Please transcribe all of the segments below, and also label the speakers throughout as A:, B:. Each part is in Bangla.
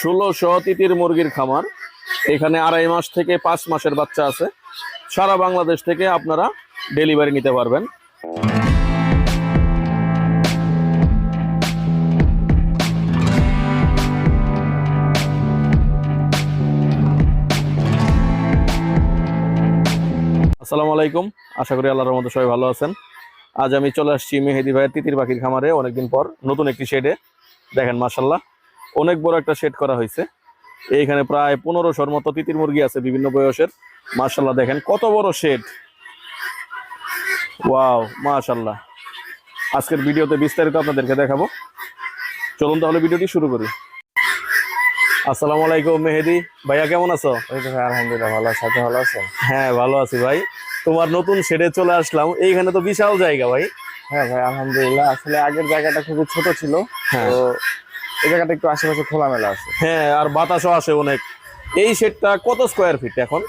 A: ষোলোশো তিতির মুরগির খামার। এখানে আড়াই মাস থেকে পাঁচ মাসের বাচ্চা আছে। সারা বাংলাদেশ থেকে আপনারা ডেলিভারি নিতে পারবেন। আসসালামু আলাইকুম। আশা করি আল্লাহর মতো সবাই ভালো আছেন। আজ আমি চলে আসছি মেহেদি ভাইয়ের তিতির পাখির খামারে। অনেকদিন পর নতুন একটি শেডে। দেখেন মাসাল্লাহ অনেক বড় একটা শেড করা হয়েছে। এইখানে প্রায় পনেরোশোর মতো তিতির মুরগি আছে বিভিন্ন বয়সের। মাসাল্লাহ দেখেন কত বড় শেড ওয়াও মাশাল্লাহ আজকের ভিডিওতে বিস্তারিত আপনাদেরকে দেখাবো। চলুন তাহলে ভিডিওটি শুরু করি। আসসালামু আলাইকুম মেহেদি। ভাইয়া কেমন আছো?
B: আলহামদুলিল্লাহ ভালো আছে। আপনি ভালো আছেন?
A: হ্যাঁ ভালো আছি ভাই। তোমার নতুন শেডে চলে আসলাম। এইখানে তো বিশাল জায়গা ভাই।
B: হ্যাঁ ভাই আলহামদুলিল্লাহ। আসলে আগের জায়গাটা খুবই ছোট ছিল।
A: হ্যাঁ।
B: তো এই জায়গাটা একটু আশেপাশে খোলামেলা আছে।
A: হ্যাঁ আর বাতাসও আসে অনেক। এই শেডটা কত স্কোয়ার ফিট এখন?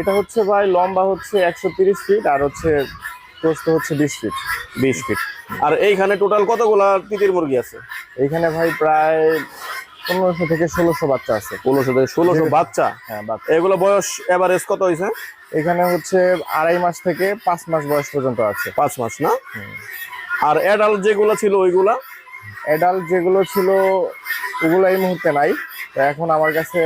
B: এটা হচ্ছে ভাই লম্বা হচ্ছে একশো তিরিশ ফিট আর হচ্ছে প্রস্থ হচ্ছে বিশ ফিট
A: বিশ ফিট আর এইখানে টোটাল কতগুলা তিতির মুরগি আছে?
B: এইখানে ভাই প্রায় পনেরোশো থেকে ষোলোশো বাচ্চা আছে।
A: ষোলোশো থেকে ষোলোশো বাচ্চা?
B: হ্যাঁ বাচ্চা।
A: এগুলো বয়স এভারেজ কত হয়েছে
B: এখানে হচ্ছে আড়াই মাস থেকে পাঁচ মাস বয়স পর্যন্ত আছে।
A: পাঁচ মাস না? আর অ্যাডাল্ট যেগুলো ছিল ওইগুলা?
B: অ্যাডাল্ট যেগুলো ছিল ওগুলো এই মুহূর্তে নাই। তো এখন আমার কাছে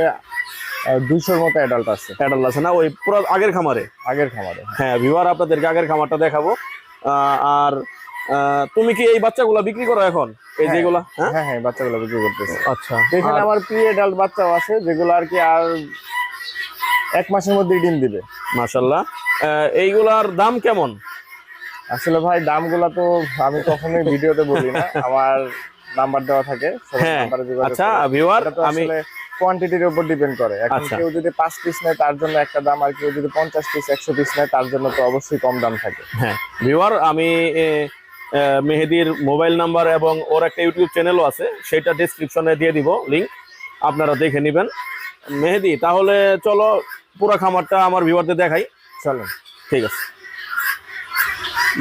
B: দুইশোর মতো অ্যাডাল্ট আছে।
A: অ্যাডাল্ট আছে না? ওই পুরো আগের খামারে?
B: আগের খামারে
A: হ্যাঁ। ভিউয়ার আপনাদেরকে আগের খামারটা দেখাবো। আর তুমি কি এই বাচ্চাগুলা বিক্রি করো এখন? এই
B: হ্যাঁ।
A: যেগুলা হ্যাঁ?
B: হ্যাঁ হ্যাঁ বাচ্চাগুলো বিক্রি করতেছে।
A: আচ্ছা।
B: এখানে আমার প্রি অ্যাডাল্ট বাচ্চাও আছে যেগুলো আর কি আর এক মাসের মধ্যে ডিম দিবে।
A: মাশাল্লাহ এইগুলার দাম কেমন?
B: আসলে ভাই দামগুলা তো আমি কখনোই ভিডিওতে বলি না আমার নাম্বার দেওয়া থাকে
A: হ্যাঁ আচ্ছা ভিউয়ার আমি
B: কোয়ান্টিটির উপর ডিপেন্ড করে। এখন
A: আচ্ছা।
B: কেউ যদি পাঁচ পিস নেয় তার জন্য একটা দাম আর কেউ যদি পঞ্চাশ পিস একশো পিস নেয় তার জন্য তো অবশ্যই কম দাম থাকে।
A: হ্যাঁ ভিউয়ার আমি মেহেদির মোবাইল নাম্বার এবং ওর একটা ইউটিউব চ্যানেলও আছে সেটা ডেসক্রিপশনে দিয়ে দিব লিংক আপনারা দেখে নেবেন। মেহেদি তাহলে চলো পুরো খামারটা আমার ভিউয়ারদের দেখাই।
B: চলেন।
A: ঠিক আছে।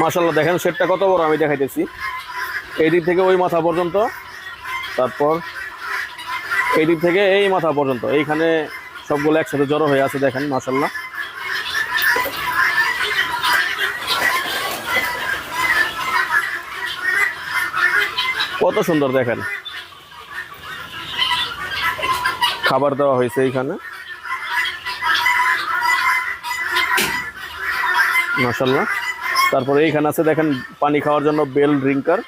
A: মাশাল্লাহ দেখেন সেটটা কত বড় আমি দেখাইতেছি। এই দিক থেকে ওই মাথা পর্যন্ত, তারপর এই দিক থেকে এই মাথা পর্যন্ত। এইখানে সবগুলো একসাথে জড়ো হয়ে আছে, দেখেন মাসাল্লাহ কত সুন্দর, দেখেন। খাবার দেওয়া হয়েছে এইখানে। মাশাল্লাহ তারপরে এইখানে আছে, দেখেন, পানি খাওয়ার জন্য বেল ড্রিঙ্কার,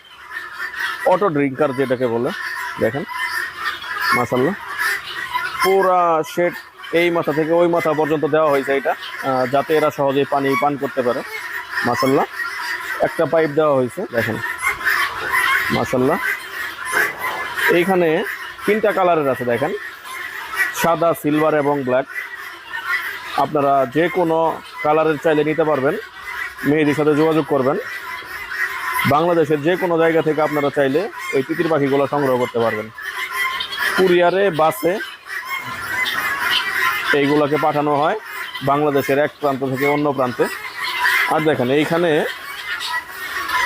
A: অটো ড্রিঙ্কার যেটাকে বলে, দেখেন মাশাল্লাহ পুরা শেড এই মাথা থেকে ওই মাথা পর্যন্ত দেওয়া হয়েছে এটা যাতে এরা সহজেই পানি পান করতে পারে মাশাল্লাহ একটা পাইপ দেওয়া হয়েছে, দেখেন মাশাল্লাহ এইখানে তিনটা কালারের আছে, দেখেন, সাদা, সিলভার এবং ব্ল্যাক। আপনারা যে কোনো কালারের চাইলে নিতে পারবেন। মেহেদির সাথে যোগাযোগ করবেন। বাংলাদেশের যে কোনো জায়গা থেকে আপনারা চাইলে ওই তিতির পাখিগুলো সংগ্রহ করতে পারবেন। কুরিয়ারে, বাসে এইগুলোকে পাঠানো হয় বাংলাদেশের এক প্রান্ত থেকে অন্য প্রান্তে। আর দেখেন, এইখানে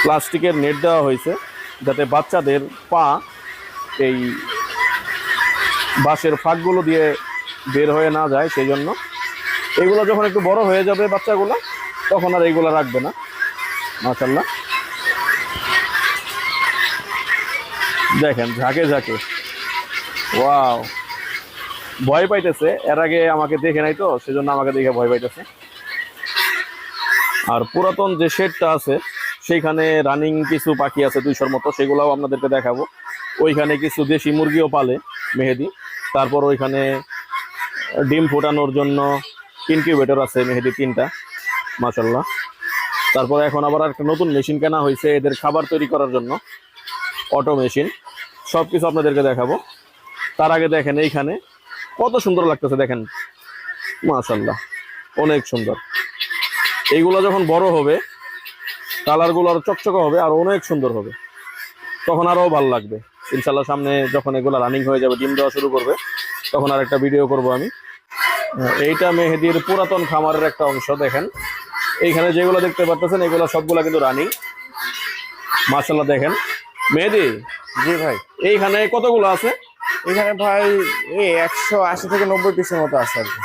A: প্লাস্টিকের নেট দেওয়া হয়েছে যাতে বাচ্চাদের পা এই বাঁশের ফাঁকগুলো দিয়ে বের হয়ে না যায়, সেই জন্য। এগুলো যখন একটু বড় হয়ে যাবে বাচ্চাগুলো তখন আর এইগুলো রাখবে না। মাশাল্লাহ দেখেন, ঝাঁকে ঝাঁকে। ওয়াও। ভয় পাইতেছে। এর আগে আমাকে দেখে নাই তো, সেজন্য আমাকে দেখে ভয় পাইতেছে। আর পুরাতন যে শেডটা আছে, সেইখানে রানিং কিছু পাখি আছে দুইশোর মতো, সেগুলোও আপনাদেরকে দেখাবো। ওইখানে কিছু দেশি মুরগিও পালে মেহেদি। তারপর ওইখানে ডিম ফোটানোর জন্য ইনকিউবেটর আছে মেহেদি তিনটা। মাশাল্লাহ তারপরে এখন আবার একটা নতুন মেশিন কেনা হয়েছে, এদের খাবার তৈরি করার জন্য। Auto machine. সব কিছু আপনাদেরকে দেখাবো। তার আগে দেখেন এইখানে কত সুন্দর লাগতেছে, দেখেন। মাশাল্লাহ অনেক সুন্দর। এইগুলো যখন বড় হবে, কালারগুলো আরও চকচকে হবে, আর অনেক সুন্দর হবে। তখন আরও ভালো লাগবে। ইনশাল্লাহ সামনে যখন এগুলো রানিং হয়ে যাবে, ডিম দেওয়া শুরু করবে, তখন আর একটা ভিডিও করব আমি। এইটা মেহেদির পুরাতন খামারের একটা অংশ, দেখেন। এইখানে যেগুলো দেখতে পাচ্ছেন এগুলো সবগুলো কিন্তু রানিং মার্শাল্লাহ দেখেন। মেহেদি?
B: জি ভাই।
A: এইখানে কতগুলো আছে?
B: এখানে ভাই এই একশো আশি থেকে নব্বই পিসের মতো আছে আর কি।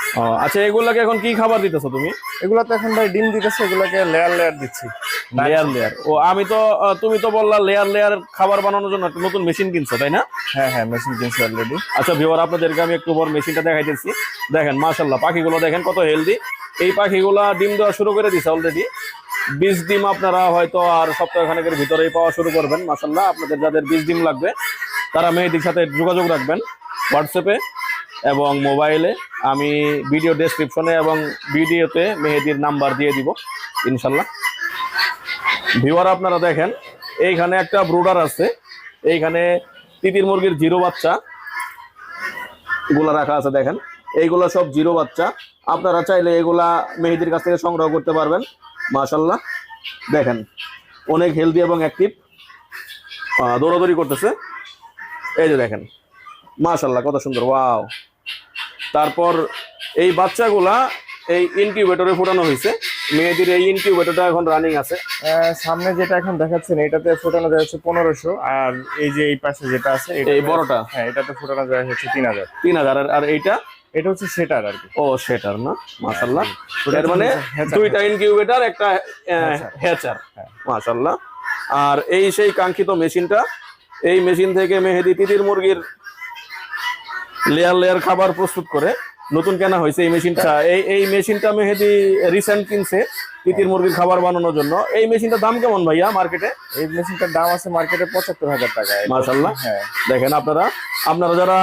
A: আচ্ছা এগুলাকে এখন কি খাবার দিতেছো তুমি?
B: এগুলো তো এখন ভাই ডিম দিতেছে এগুলোকে লেয়ার লেয়ার দিচ্ছি।
A: লেয়ার লেয়ার ও আমি তো তুমি তো বললা লেয়ার লেয়ার খাবার বানানোর জন্য একটা নতুন মেশিন কিনছো তাই না?
B: হ্যাঁ হ্যাঁ মেশিন কিনছি অলরেডি
A: আচ্ছা ভিওর আপনাদেরকে আমি একটু বড় মেশিনটা দেখাইতেছি। দেখেন মাশাল্লাহ পাখিগুলো দেখেন কত হেলদি এই পাখিগুলা ডিম দেওয়া শুরু করে দিছে অলরেডি বিশ ডিম আপনারা হয়তো আর সপ্তাহখানেকের ভিতরেই পাওয়া শুরু করবেন মাশাল্লাহ আপনাদের যাদের বিশ ডিম লাগবে, তারা মেহেদির সাথে যোগাযোগ রাখবেন হোয়াটসঅ্যাপে এবং মোবাইলে। আমি ভিডিও ডেসক্রিপশনে এবং ভিডিওতে মেহেদির নাম্বার দিয়ে দিব ইনশাল্লাহ ভিওয়ার আপনারা দেখেন, এইখানে একটা ব্রুডার আছে। এইখানে তিতির মুরগির জিরো বাচ্চা। গুলা রাখা আছে, দেখেন। এইগুলা সব জিরো বাচ্চা। আপনারা চাইলে এগুলা মেহেদির কাছ থেকে সংগ্রহ করতে পারবেন। মাশাল্লাহ দেখেন অনেক হেলদি এবং অ্যাক্টিভ দৌড়াদৌড়ি করতেছে। এই যে দেখেন মাশাল্লাহ কত সুন্দর ওয়াও। তারপর এই বাচ্চাগুলা এই ইনকিউবেটরে ফোটানো হয়েছে। মেয়েদের এই ইনকিউবেটরটা এখন রানিং আছে।
B: সামনে যেটা এখন দেখাচ্ছেন এটাতে ফোটানো যায় হচ্ছে পনেরোশো। আর এই যে এই পাশে যেটা আছে
A: এই বড়টা?
B: হ্যাঁ এটাতে ফোটানো যায় হচ্ছে তিন হাজার।
A: তিন হাজার। আর এইটা?
B: এটা হচ্ছে সেটার আর কি।
A: ও সেটার না? মাশাল্লাহ
B: ওটা
A: এর মানে দুইটা ইনকিউবেটর একটা
B: হ্যাচার। হ্যাঁ।
A: আর এই সেই কাঙ্ক্ষিত মেশিনটা এই মেশিন থেকে মেহেদি তিতির মুরগির লেয়ার লেয়ার খাবার প্রস্তুত করে নতুন কেনা হয়েছে এই মেশিনটা। এই এই মেশিনটা মেহেদি রিসেন্ট কিনছে তিতির মুরগির খাবার বানানোর জন্য। এই মেশিনটার দাম কেমন ভাইয়া মার্কেটে
B: এই মেশিনটার দাম আছে মার্কেটে পঁচাত্তর হাজার টাকা।
A: মাশাল্লাহ
B: হ্যাঁ।
A: দেখেন আপনারা। আপনারা যারা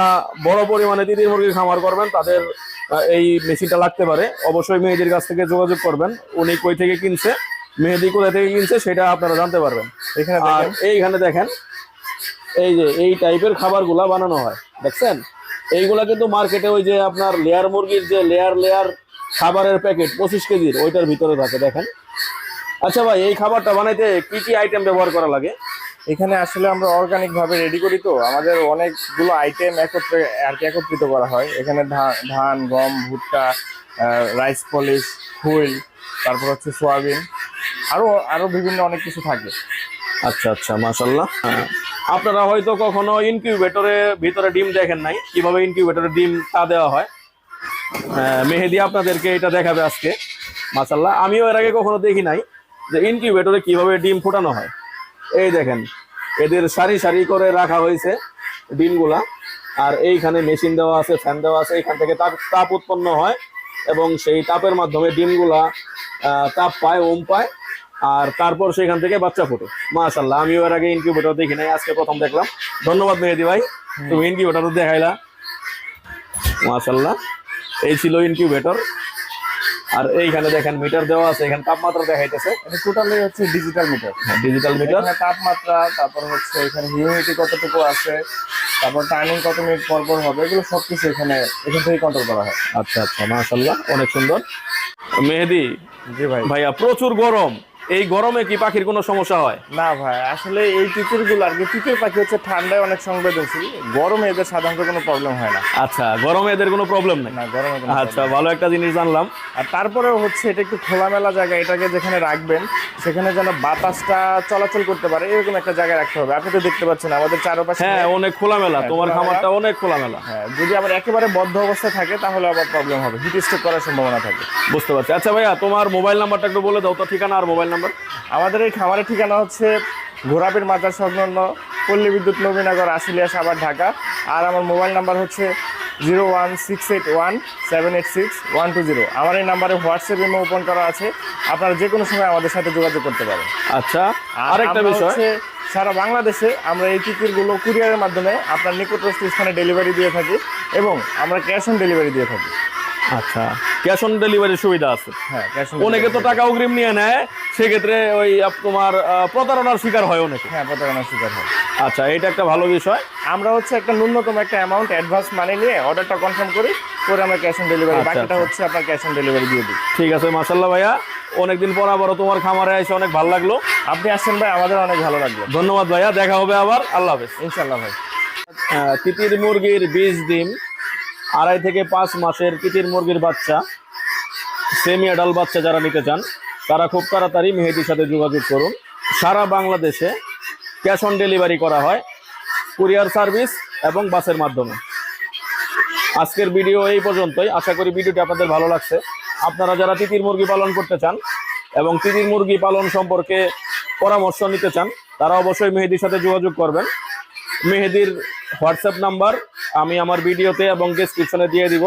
A: বড় পরিমাণে তিতির মুরগির খামার করবেন তাদের এই মেশিনটা লাগতে পারে। অবশ্যই মেহেদির কাছ থেকে যোগাযোগ করবেন। উনি কই থেকে কিনছে মেহেদি কোথা থেকে কিনছে সেটা আপনারা জানতে পারবেন।
B: এখানে
A: আর এইখানে দেখেন এই যে এই টাইপের খাবারগুলা বানানো হয় দেখছেন? এইগুলা কিন্তু মার্কেটে ওই যে আপনার লেয়ার মুরগির যে লেয়ার লেয়ার খাবারের প্যাকেট পঁচিশ কেজির ওইটার ভিতরে থাকে দেখেন? আচ্ছা ভাই এই খাবারটা বানাইতে কি কি আইটেম ব্যবহার করা লাগে?
B: এখানে আসলে আমরা অর্গানিক ভাবে রেডি করি তো। আমাদের অনেকগুলো আইটেম একত্রে আর কি একত্রিত করা হয়। এখানে ধান, গম, ভুট্টা রাইস পলিশ ফুল তারপর হচ্ছে সোয়াবিন, আরও আরও বিভিন্ন অনেক কিছু থাকে।
A: আচ্ছা আচ্ছা মাশাল্লাহ আপনারা হয়তো কখনো ইনকিউবেটরে ভিতরে ডিম দেখেন নাই। কীভাবে ইনকিউবেটরে ডিম তা দেওয়া হয়? মেহেদি আপনাদেরকে এটা দেখাবে আজকে। মাশাল্লাহ আমিও এর আগে কখনো দেখি নাই যে ইনকিউবেটরে কীভাবে ডিম ফোটানো হয়। এই দেখেন এদের সারি সারি করে রাখা হয়েছে ডিমগুলা। আর এইখানে মেশিন দেওয়া আছে ফ্যান দেওয়া আছে এখান থেকে তাপ তাপ উৎপন্ন হয় এবং সেই তাপের মাধ্যমে ডিমগুলা তাপ পায় ওম পায় আর তারপর সেখান থেকে বাচ্চা ফোটে। মাশাল্লাহ আমিও এর আগে ইনকিউবেটর দেখি নাই আজকে প্রথম দেখলাম। ধন্যবাদ মেহেদি ভাই তুমি ইনকিউবেটর দেখাইলা। মাশাল্লাহ এই ছিল ইনকিউবেটর আর এইখানে দেখেন মিটার দেওয়া আছে এখানে তাপমাত্রা দেখাইতেছে।
B: এটা টোটালি হচ্ছে ডিজিটাল মিটার
A: ডিজিটাল মিটার
B: তাপমাত্রা তারপর হচ্ছে এখানে হিউমিডিটি কতটুকু আছে তারপর টাইমিং কত মিনিট পর পর হবে এগুলো সবকিছু এখানে এখান থেকে কন্ট্রোল করা হয়।
A: আচ্ছা আচ্ছা মাশাআল্লাহ অনেক সুন্দর। মেহেদি
B: জি ভাই।
A: ভাইয়া প্রচুর গরম। এই গরমে কি পাখির কোনো সমস্যা হয়?
B: না ভাই আসলে এই তিতিরগুলো আর কি তিতির পাখি হচ্ছে ঠান্ডায় অনেক সংবেদনশীল গরমে এদের সাধারণত কোনো প্রবলেম হয় না।
A: আচ্ছা গরমে এদের কোনো প্রবলেম নেই?
B: না গরমে
A: আচ্ছা ভালো একটা জিনিস জানলাম।
B: আর তারপরেও হচ্ছে এটা একটু খোলামেলা জায়গা এটাকে যেখানে রাখবেন সেখানে যেন বাতাসটা চলাচল করতে পারে এরকম একটা জায়গায় রাখতে হবে। আপনি তো দেখতে পাচ্ছেন আমাদের চারপাশে
A: হ্যাঁ অনেক খোলামেলা
B: হ্যাঁ,
A: তোমার খামারটা অনেক খোলামেলা।
B: হ্যাঁ যদি আবার একেবারে বদ্ধ অবস্থায় থাকে তাহলে আবার প্রবলেম হবে হিট স্ট্রোক করার সম্ভাবনা থাকে।
A: বুঝতে পারছি। আচ্ছা ভাইয়া তোমার মোবাইল নাম্বারটা একটু বলে দাও তো ঠিকানা আর মোবাইল নাম্বার।
B: আমাদের এই খামারের ঠিকানা হচ্ছে ঘোরাপের মাজার সংলগ্ন পল্লী বিদ্যুৎ নবীনগর আশুলিয়া সাভার ঢাকা। আর আমার মোবাইল নাম্বার হচ্ছে zero one six eight one seven eight six one two zero. আমার এই নাম্বারে হোয়াটসঅ্যাপ ইমো ওপেন করা আছে। আপনারা যে কোনো সময় আমাদের সাথে যোগাযোগ করতে পারেন।
A: আচ্ছা
B: আর একটা
A: বিষয়।
B: সারা বাংলাদেশে আমরা এই টিকিটগুলো কুরিয়ারের মাধ্যমে আপনার নিকটস্থ স্থানে ডেলিভারি দিয়ে থাকি এবং আমরা ক্যাশ অন ডেলিভারি দিয়ে থাকি।
A: আচ্ছা ক্যাশ অন ডেলিভারির সুবিধা আছে।
B: হ্যাঁ ক্যাশ অন
A: অনেকে তো টাকা অগ্রিম নিয়ে নেয় সেক্ষেত্রে ওই তোমার প্রতারণার শিকার হয় অনেকে।
B: হ্যাঁ প্রতারণার শিকার হয়।
A: আচ্ছা এটা একটা ভালো বিষয়।
B: আমরা হচ্ছে একটা ন্যূনতম একটা অ্যামাউন্ট অ্যাডভান্স মানে নিয়ে অর্ডারটা কনফার্ম করি করে আমরা ক্যাশ অন ডেলিভারি বাকিটা
A: আচ্ছা।
B: হচ্ছে আপনার ক্যাশ অন ডেলিভারি দিয়ে দিই।
A: ঠিক আছে মাসাল্লাহ ভাইয়া। অনেকদিন পর আবারও তোমার খামারে এসে অনেক ভালো লাগল।
B: আপনি আসছেন ভাই আমাদের অনেক ভালো লাগল।
A: ধন্যবাদ ভাইয়া দেখা হবে আবার। আল্লাহ হাফেজ।
B: ইনশাল্লাহ ভাই।
A: তিতির মুরগির বীজ ডিম। আড়াই থেকে পাঁচ মাসের তিতির মুরগির বাচ্চা সেমি অ্যাডাল বাচ্চা যারা নিতে চান, তারা খুব তাড়াতাড়ি মেহেদির সাথে যোগাযোগ করুন। সারা বাংলাদেশে ক্যাশ অন ডেলিভারি করা হয় কুরিয়ার সার্ভিস এবং বাসের মাধ্যমে। আজকের ভিডিও এই পর্যন্তই। আশা করি ভিডিওটি আপনাদের ভালো লাগছে। আপনারা যারা তিতির মুরগি পালন করতে চান এবং তিতির মুরগি পালন সম্পর্কে পরামর্শ নিতে চান, তারা অবশ্যই মেহেদির সাথে যোগাযোগ করবেন। মেহেদির হোয়াটসঅ্যাপ নাম্বার আমি আমার ভিডিওতে এবং ডিসক্রিপশনে দিয়ে দিব।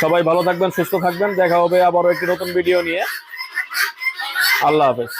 A: সবাই ভালো থাকবেন, সুস্থ থাকবেন। দেখা হবে আবারও একটি নতুন ভিডিও নিয়ে। আল্লাহ হাফেজ।